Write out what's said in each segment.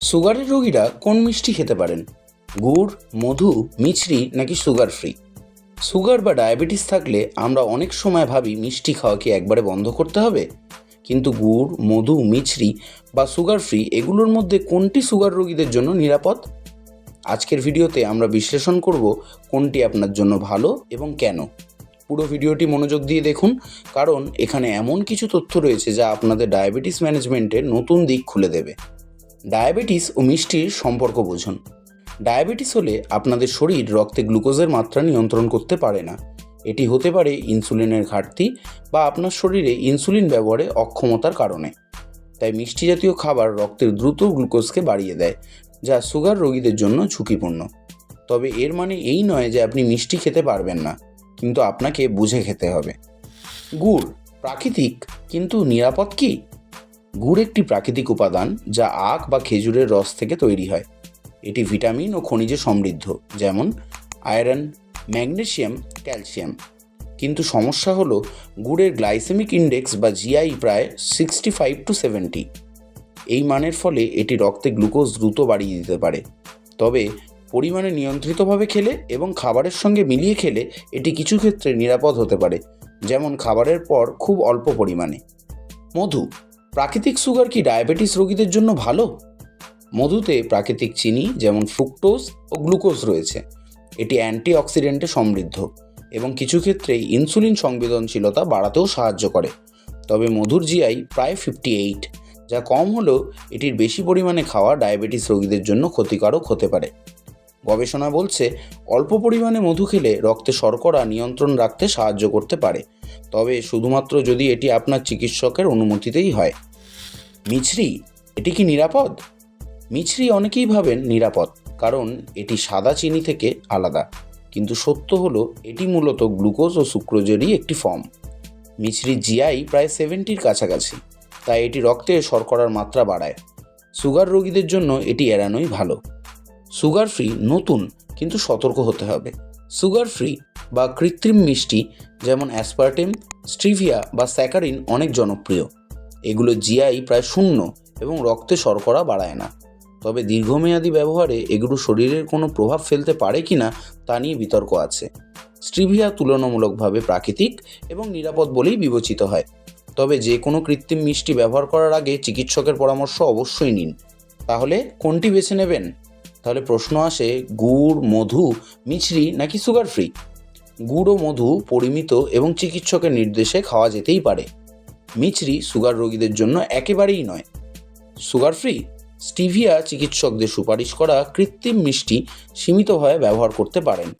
সুগারের রোগীরা কোন মিষ্টি খেতে পারেন? গুড়, মধু, মিছরি নাকি সুগার ফ্রি? সুগার বা ডায়াবেটিস থাকলে আমরা অনেক সময় ভাবি মিষ্টি খাওয়া কি একবারে বন্ধ করতে হবে? কিন্তু গুড়, মধু, মিছরি বা সুগার ফ্রি এগুলোর মধ্যে কোনটি সুগার রোগীদের জন্য নিরাপদ? আজকের ভিডিওতে আমরা বিশ্লেষণ করব কোনটি আপনার জন্য ভালো এবং কেন। পুরো ভিডিওটি মনোযোগ দিয়ে দেখুন, কারণ এখানে এমন কিছু তথ্য রয়েছে যা আপনাদের ডায়াবেটিস ম্যানেজমেন্টের নতুন দিক খুলে দেবে। ডায়াবেটিস ও মিষ্টির সম্পর্ক বুঝুন। ডায়াবেটিস হলে আপনাদের শরীর রক্তে গ্লুকোজের মাত্রা নিয়ন্ত্রণ করতে পারে না। এটি হতে পারে ইনসুলিনের ঘাটতি বা আপনার শরীরে ইনসুলিন ব্যবহারে অক্ষমতার কারণে। তাই মিষ্টি জাতীয় খাবার রক্তের দ্রুত গ্লুকোজকে বাড়িয়ে দেয়, যা সুগার রোগীদের জন্য ঝুঁকিপূর্ণ। তবে এর মানে এই নয় যে আপনি মিষ্টি খেতে পারবেন না, কিন্তু আপনাকে বুঝে খেতে হবে। গুড় প্রাকৃতিক, কিন্তু নিরাপদ কি? গুড় একটি প্রাকৃতিক উপাদান যা আখ বা খেজুরের রস থেকে তৈরি হয়। এটি ভিটামিন ও খনিজে সমৃদ্ধ, যেমন আয়রন, ম্যাগনেসিয়াম, ক্যালসিয়াম। কিন্তু সমস্যা হলো, গুড়ের গ্লাইসেমিক ইন্ডেক্স বা জিআই প্রায় সিক্সটি ফাইভ টু সেভেন্টি। এই মানের ফলে এটি রক্তে গ্লুকোজ দ্রুত বাড়িয়ে দিতে পারে। তবে পরিমাণে নিয়ন্ত্রিতভাবে খেলে এবং খাবারের সঙ্গে মিলিয়ে খেলে এটি কিছু ক্ষেত্রে নিরাপদ হতে পারে, যেমন খাবারের পর খুব অল্প পরিমাণে। মধু প্রাকৃতিক সুগার কি ডায়াবেটিস রোগীদের জন্য ভালো? মধুতে প্রাকৃতিক চিনি যেমন ফ্রুক্টোজ ও গ্লুকোজ রয়েছে। এটি অ্যান্টিঅক্সিডেন্টে সমৃদ্ধ এবং কিছু ক্ষেত্রে ইনসুলিন সংবেদনশীলতা বাড়াতেও সাহায্য করে। তবে মধুর জিআই প্রায় ফিফটি এইট যা কম হলেও এটির বেশি পরিমাণে খাওয়া ডায়াবেটিস রোগীদের জন্য ক্ষতিকারক হতে পারে। গবেষণা বলছে, অল্প পরিমাণে মধু খেলে রক্তে শর্করা নিয়ন্ত্রণ রাখতে সাহায্য করতে পারে। তবে শুধুমাত্র যদি এটি আপনার চিকিৎসকের অনুমতিতেই হয়। মিছরি, এটি কি নিরাপদ? মিছরি অনেকেই ভাবেন নিরাপদ, কারণ এটি সাদা চিনি থেকে আলাদা। কিন্তু সত্য হলো, এটি মূলত গ্লুকোজ ও সুক্রোজেরই একটি ফর্ম। মিছরি জিআই প্রায় সেভেন্টির কাছাকাছি, তাই এটি রক্তে শর্করার মাত্রা বাড়ায়। সুগার রোগীদের জন্য এটি এড়ানোই ভালো। সুগার ফ্রি নতুন, কিন্তু সতর্ক হতে হবে। সুগার ফ্রি বা কৃত্রিম মিষ্টি, যেমন অ্যাসপার্টেম স্ট্রিভিয়া বা স্যাকারিন অনেক জনপ্রিয়। এগুলো জিআই প্রায় শূন্য এবং রক্তে শর্করা বাড়ায় না। তবে দীর্ঘমেয়াদী ব্যবহারে এগুলো শরীরের কোনো প্রভাব ফেলতে পারে কি না, তা নিয়ে বিতর্ক আছে। স্ট্রিভিয়া তুলনামূলকভাবে প্রাকৃতিক এবং নিরাপদ বলেই বিবেচিত হয়। তবে যে কোনো কৃত্রিম মিষ্টি ব্যবহার করার আগে চিকিৎসকের পরামর্শ অবশ্যই নিন। তাহলে কোনটি বেছে নেবেন? তাহলে প্রশ্ন আসে, গুড়, মধু, মিছরি নাকি সুগার ফ্রি গুড় ও মধু পরিমিত এবং চিকিৎসকের নির্দেশে খাওয়া যেতেই পারে। মিছরি সুগার রোগীদের জন্য একেবারেই নয়। সুগার ফ্রি স্টিভিয়া চিকিৎসকদের সুপারিশ করা কৃত্রিম মিষ্টি সীমিতভাবে ব্যবহার করতে পারেন।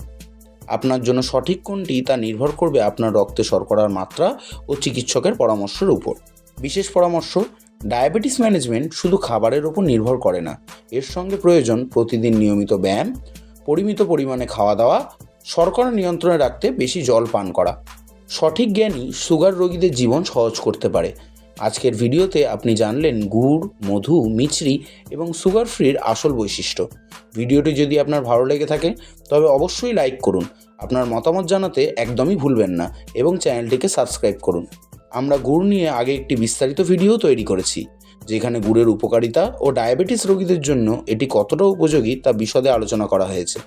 আপনার জন্য সঠিক কোনটি তা নির্ভর করবে আপনার রক্তে শর্করার মাত্রা ও চিকিৎসকের পরামর্শের উপর। বিশেষ পরামর্শ ডায়াবেটিস ম্যানেজমেন্ট শুধু খাবারের ওপর নির্ভর করে না, এর সঙ্গে প্রয়োজন প্রতিদিন নিয়মিত ব্যায়াম, পরিমিত পরিমাণে খাওয়া দাওয়া, শর্করা নিয়ন্ত্রণে রাখতে বেশি জল পান করা। সঠিক জ্ঞানই সুগার রোগীদের জীবন সহজ করতে পারে। আজকের ভিডিওতে আপনি জানলেন গুড়, মধু, মিছরি এবং সুগার ফ্রির আসল বৈশিষ্ট্য। ভিডিওটি যদি আপনার ভালো লেগে থাকে, তবে অবশ্যই লাইক করুন। আপনার মতামত জানাতে একদমই ভুলবেন না এবং চ্যানেলটিকে সাবস্ক্রাইব করুন। আমরা গুড় নিয়ে আগে একটি বিস্তারিত ভিডিও তৈরি করেছি, যেখানে গুড়ের উপকারিতা ও ডায়াবেটিস রোগীদের জন্য এটি কতটা উপযোগী তা বিশদে আলোচনা করা হয়েছে।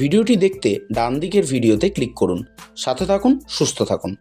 ভিডিওটি দেখতে ডান দিকের ভিডিওতে ক্লিক করুন। সাথে থাকুন, সুস্থ থাকুন।